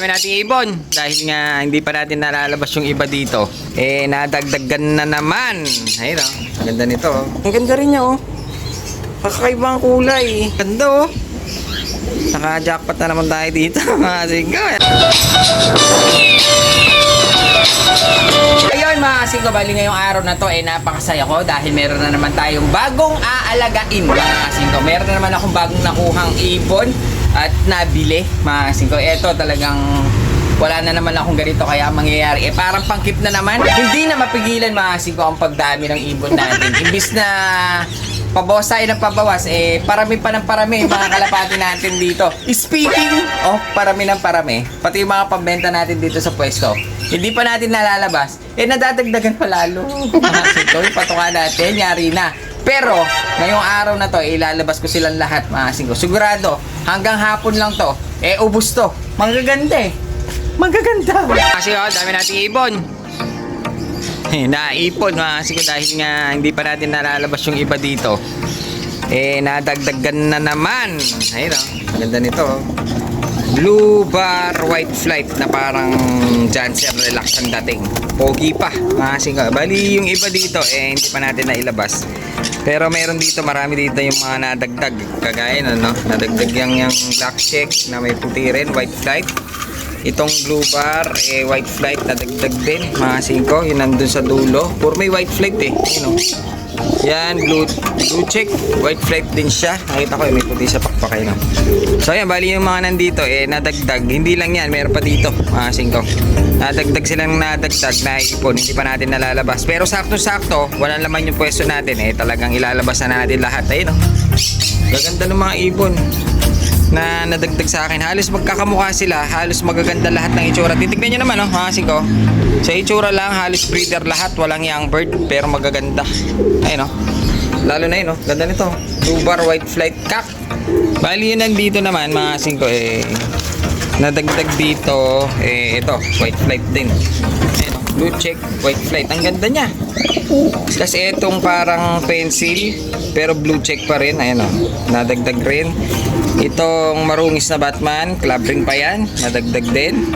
dami nating ibon. Dahil nga hindi pa natin nalalabas yung iba dito. Eh, nadagdagan na naman. Ayun oh. Ang ganda nito oh. Ang ganda rin niya oh. Kakaiba ang kulay. Ganda oh. Naka-jackpot na naman tayo dito. Mga singko. Ayun mga singko, bali ngayong araw na to eh napakasaya ko dahil meron na naman tayong bagong aalagain mga singko. Meron na naman akong bagong nakuhang ibon at nabili mga singko. Ito talagang wala na naman akong ganito kaya ang mangyayari. Eh parang pangkip na naman. Hindi na mapigilan mga singko ang pagdami ng ibon natin. Imbis na pabawas tayo ng pabawas eh parami pa ng parami mga kalapati natin dito. Speaking of parami ng parami pati yung mga pambenta natin dito sa pwesto hindi pa natin nalalabas. Eh nadadagdagan pa lalo mga singko yung patuka natin yari na. Pero ngayong araw na to eh, ilalabas ko silang lahat mga singko sigurado hanggang hapon lang to eh ubus to magaganda eh Magaganda. Kasi oh, dami nating ibon. Eh, Naipon mga kasi ko dahil nga hindi pa natin nalalabas yung iba dito. Eh, nadagdagan na naman. Ayun oh, ganda nito oh. Blue bar white flight na parang Janssen relax ang dating. Pogi pa. Mga kasi ko. Bali yung iba dito eh hindi pa natin nailabas. Pero meron dito marami dito yung mga nadagdag. Kagaya no, no? Nadagdag yung, yung black check na may puti rin, white flight. Itong blue bar, eh, white flight na dagdag din, mga 5, yun nandun sa dulo. Puro may white flight eh, yun o. Yan, blue, blue check, white flight din siya. Nakita ko eh, may puti sa pakpakay no. So yan, bali yung mga nandito eh, nadagdag. Hindi lang yan, meron pa dito, mga 5. Nadagdag silang nadagdag na ipon, hindi pa natin nalalabas. Pero sakto-sakto, wala naman yung pwesto natin eh, talagang ilalabas na natin lahat. Ayun o. Gaganda ng mga ibon na nadagdag sa akin. Halos magkakamukha sila, halos magaganda lahat ng itsura. Titignan nyo naman, oh, mga singko. Sa itsura lang, halos breeder lahat, walang young bird, pero magaganda. Ayun, oh. Lalo na yun, oh. Ganda nito. Blue bar white flight cock. Bali yun nandito naman, mga singko, eh, nadagdag dito, eh, ito, white flight din. Ayun, oh. Blue check, white flight. Ang ganda niya. Kasi itong parang pencil, pero blue check pa rin. Ayan o, nadagdag rin. Itong marungis na Batman, club ring pa yan, nadagdag din.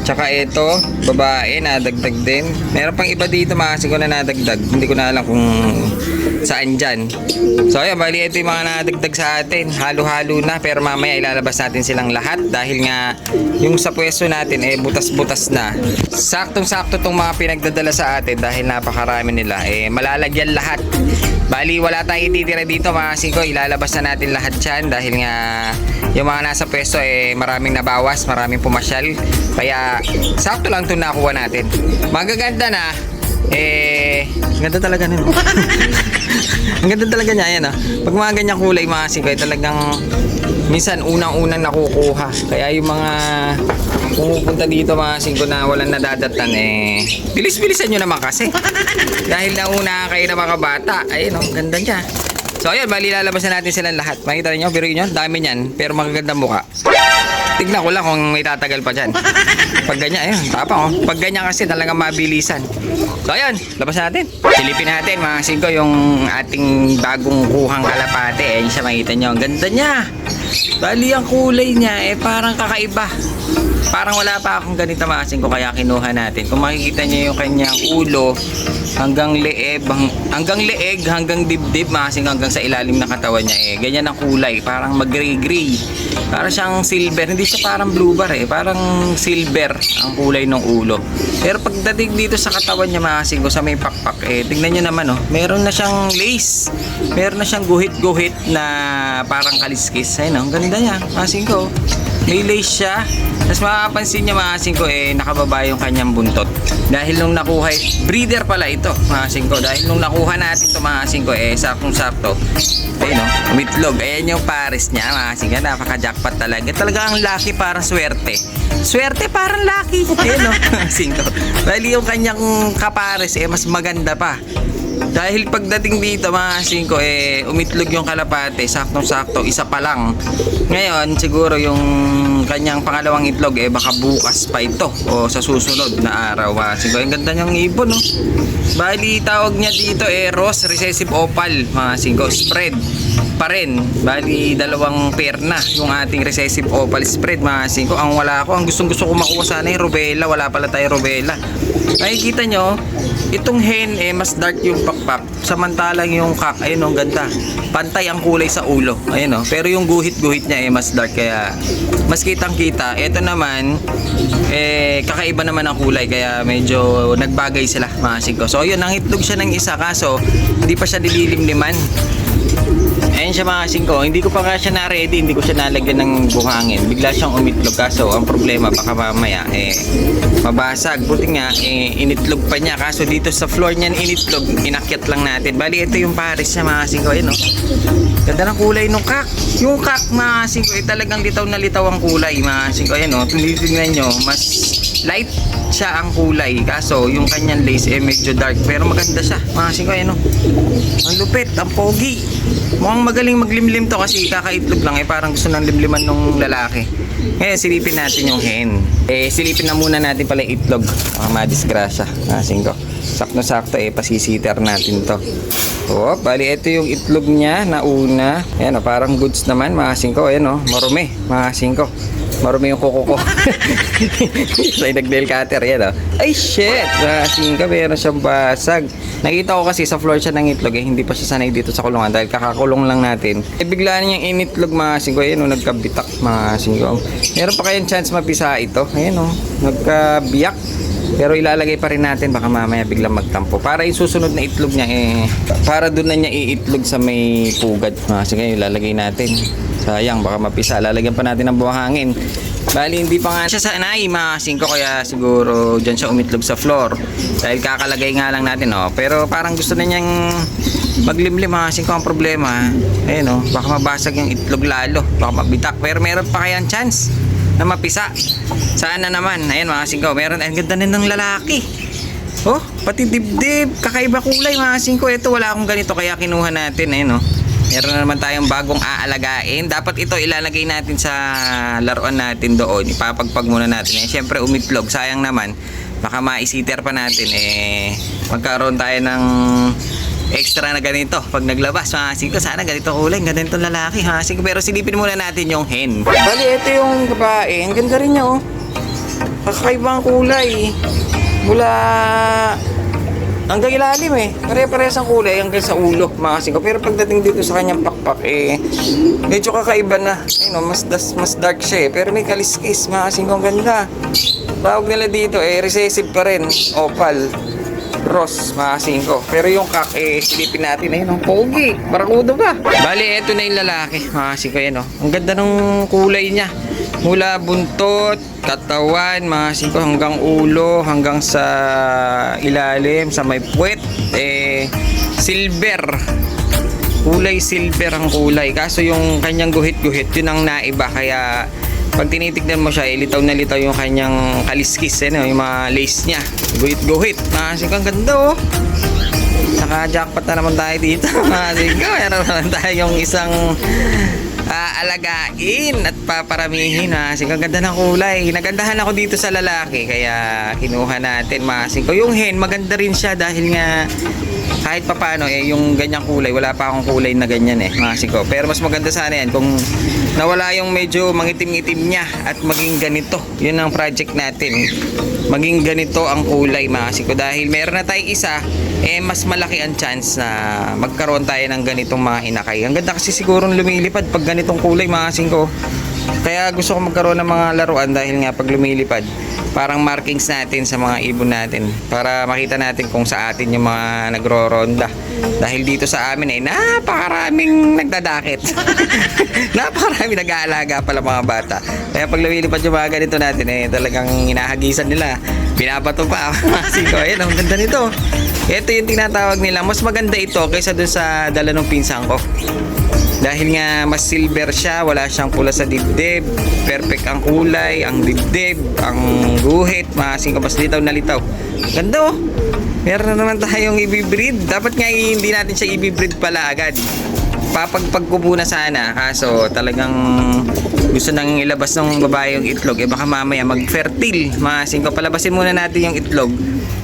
Tsaka ito, babae, nadagdag din. Meron pang iba dito mga kasi ko na nadagdag. Hindi ko na alam kung saan dyan. So ayan, bali ito yung mga nadagdag sa atin. Halo-halo na, pero mamaya ilalabas natin silang lahat dahil nga yung sa pwesto natin eh butas-butas na. Saktong-sakto tong mga pinagdadala sa atin dahil napakarami nila. Eh malalagyan lahat. Bali, wala tayong ititira dito mga singko. Ilalabas na natin lahat yan dahil nga yung mga nasa pwesto eh maraming nabawas, maraming pumasyal. Kaya sakto lang itong nakuha natin. Magaganda na. Eh, ganda talaga nun. Ang ganda talaga niya, yan ah. Pag mga ganyang kulay mga singko, eh, talagang minsan unang-unang nakukuha. Kaya yung mga pumupunta dito mga singko na walang nadadatan eh, bilis-bilisan nyo naman kasi. Dahil nauna kayo na mga bata. Ayun oh, ganda niya. So ayun, bali lalabas na natin silang lahat. Makita niyo, pero yun, dami niyan, pero magaganda mukha. Tignan ko lang kung may tatagal pa dyan. Pag ganyan, ayun, tapang oh. Pag ganyan kasi talagang mabilisan. So ayun, labas na natin. Silipin natin mga singko yung ating bagong kuhang kalapate. Ayun siya makita nyo. Ganda niya. Bali ang kulay niya eh parang kakaiba. Parang wala pa akong ganito mga singko kaya kinuha natin. Kung makikita niyo yung kanyang ulo hanggang leeg, hang- hanggang leeg, hanggang dibdib mga singko hanggang sa ilalim ng katawan niya eh. Ganyan ang kulay, parang mag-gray-gray. Para siyang silver, hindi siya parang blue bar eh, parang silver ang kulay ng ulo. Pero pagdating dito sa katawan niya mga singko sa may pakpak eh, tignan niyo naman oh, meron na siyang lace. Meron na siyang guhit-guhit na parang kaliskis. Ayun oh, ang ganda niya, mga singko. May lace siya. Tapos makapansin niya mga singko eh nakababa yung kanyang buntot. Dahil nung nakuha, breeder pala ito mga singko. Dahil nung nakuha natin ito mga singko eh saktong sakto. Ayun o, mitlog. Ayan yung pares niya mga singko. Napaka-jackpot talaga. Talaga ang lucky para swerte. Swerte parang lucky. Ayun o, mga singko. Dahil yung kanyang kapares eh mas maganda pa. Dahil pagdating dito mga singko, eh, umitlog yung kalapate, saktong-sakto, isa pa lang. Ngayon, siguro yung kanyang pangalawang itlog, eh, baka bukas pa ito o sa susunod na araw. Mga singko, ang ganda niyang ibon, no? Bali, tawag niya dito, eh, Ross Recessive Opal, mga singko, spread pa rin. Bali, dalawang pair na yung ating recessive opal spread, mga singko. Ang wala ko, ang gustong gusto ko makuha sana yung rubella. Wala pala tayo rubella. Nakikita nyo, itong hen, eh, mas dark yung pakpak. Samantalang yung kak, ayun, ang ganda. Pantay ang kulay sa ulo. Ayun, oh. Pero yung guhit-guhit niya, eh, mas dark. Kaya, mas kitang-kita. Ito naman, eh, kakaiba naman ang kulay. Kaya, medyo nagbagay sila, mga singko. So, yun, nangitlog siya ng isa. Kaso, hindi pa siya dililimliman. Ayun siya mga singko, hindi ko pa nga siya na-ready, hindi ko siya nalagyan ng buhangin. Bigla siyang umitlog kaso ang problema baka mamaya eh mabasag. Buti nga eh initlog pa niya kaso dito sa floor niya initlog, inakyat lang natin. Bali ito yung pares niya mga singko, ayun oh. Ganda ng kulay nung kak. Yung kak mga singko eh talagang litaw na litaw ang kulay mga singko. Ayun oh, tinitingnan nyo, mas light siya ang kulay. Kaso yung kanyang lace eh medyo dark pero maganda siya. Mga singko, ayun oh. Ang lupit, ang pogi. Mukhang magaling maglimlim to kasi kakaitlog lang eh parang gusto ng limliman nung lalaki. Ngayon silipin natin yung hen. Eh silipin na muna natin pala yung itlog. Baka madisgrasya. Ah, singko. Sakto-sakto eh pasisiter natin to. Oh, bali ito yung itlog niya na una. Ayan oh, parang goods naman mga singko. Ayan oh, marumi mga singko. Marumi yung kuko ko. Sa nag-nail cutter yan oh. Ay shit! Mga singko, meron siyang basag. Nakita ko kasi sa floor siya ng itlog eh. Hindi pa siya sanay dito sa kulungan dahil kakakulong lang natin. Eh bigla niyang initlog mga singko. Ayan oh, nagkabitak mga singko. Meron pa kayang chance mapisa ito. Ayan oh, nagkabiyak. Pero ilalagay pa rin natin baka mamaya biglang magtampo. Para yung susunod na itlog niya eh para doon na niya iitlog sa may pugad. Ah, sige, ilalagay natin. Sayang baka mapisa. Lalagyan pa natin ng buhangin. Bali hindi pa nga siya sanay mga singko kaya siguro diyan siya umitlog sa floor. Dahil kakalagay nga lang natin oh. Pero parang gusto na niyang maglimlim mga singko ang problema. Ayun oh, baka mabasag yung itlog lalo. Baka mabitak. Pero meron pa kayang chance na mapisa. Sana naman. Ayan mga singko, meron. Ang ganda na ng lalaki. Oh, pati dibdib. Kakaiba kulay mga singko. Ito wala akong ganito kaya kinuha natin. Ayan oh. Meron na naman tayong bagong aalagain. Dapat ito ilalagay natin sa laruan natin doon. Ipapagpag muna natin. Eh, Siyempre umitlog. Sayang naman. Baka maisiter pa natin. Eh, magkaroon tayo ng extra na ganito pag naglabas. Mga singko, sana ganito kulay. Ganda nitong lalaki. Ha? Singko, pero silipin muna natin yung hen. Bali, ito yung babae. Ang ganda rin niya, oh. Kakaibang kulay. Mula hanggang ilalim eh. Pare-parehas ang kulay hanggang sa ulo, mga singko. Pero pagdating dito sa kanyang pakpak eh, medyo kakaiba na. Ayun, oh, mas, das, mas dark siya eh. Pero may kaliskis, mga singko. Ang ganda. Tawag nila dito eh, recessive pa rin. Opal. Ross, mga singko. Pero yung kak, eh, silipin natin, ayun, ang pogi. Barakudo ba? Bali, eto na yung lalaki, mga singko, yan, oh. Ang ganda ng kulay niya. Mula buntot, katawan, mga singko, hanggang ulo, hanggang sa ilalim, sa may puwet, eh, silver. Kulay silver ang kulay. Kaso yung kanyang guhit-guhit, yun ang naiba. Kaya, pag tinitignan mo siya, eh, litaw na litaw yung kanyang kaliskis, eh, no? yung mga lace niya. Guhit-guhit. Mga singko, ang ganda, oh. Naka-jackpot na naman tayo dito. Mga singko, meron naman tayong isang aalagain at paparamihin ha. Kasi ang ganda ng kulay. Nagandahan ako dito sa lalaki kaya kinuha natin masin ko. Yung hen maganda rin siya dahil nga kahit papano eh yung ganyang kulay wala pa akong kulay na ganyan eh masin ko. Pero mas maganda sana yan kung nawala yung medyo mangitim-itim niya at maging ganito. Yun ang project natin. Maging ganito ang kulay masin ko dahil meron na tayong isa eh mas malaki ang chance na magkaroon tayo ng ganitong mga inakay. Ang ganda kasi siguro lumilipad pag ganitong kulay mga singko. Kaya gusto ko magkaroon ng mga laruan dahil nga pag lumilipad, parang markings natin sa mga ibon natin para makita natin kung sa atin yung mga nagro-ronda. Dahil dito sa amin ay napakaraming nagdadakit. napakaraming nag-aalaga pala mga bata. Kaya pag lumilipad yung mga ganito natin eh talagang hinahagisan nila. Binabato pa. Kasi ko, ayun, ang ganda nito. Ito yung tinatawag nila. Mas maganda ito kaysa dun sa dala ng pinsang ko. Dahil nga mas silver siya, wala siyang pula sa dibdib. Perfect ang kulay, ang dibdib, ang guhit, maasin ka mas litaw na litaw. Ganda oh. Meron na naman tayong ibibreed. Dapat nga hindi natin siya ibibreed pala agad. Papagpag ko muna sana, kaso talagang gusto nang ilabas ng babae yung itlog. Eh baka mamaya mag-fertile. Maasin ko, palabasin muna natin yung itlog.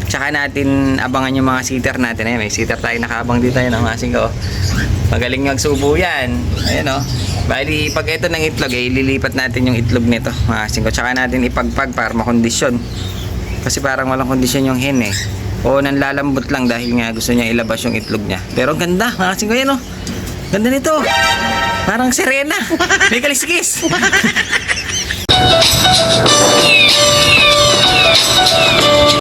Tsaka natin abangan yung mga sitter natin. Ayan, may sitter tayo nakaabang dito. Ayan, ang maasin ko. Magaling magsubo yan. Ayan o. Bali, pag ito ng itlog, eh, ililipat natin yung itlog nito. Maasin ko. Tsaka natin ipagpag para makondisyon. Kasi parang walang kondisyon yung hen eh. O nanlalambot lang dahil nga gusto niya ilabas yung itlog niya. Pero ang ganda, maasin ko yan o. Ganda nito. Parang sirena. May kaliskis.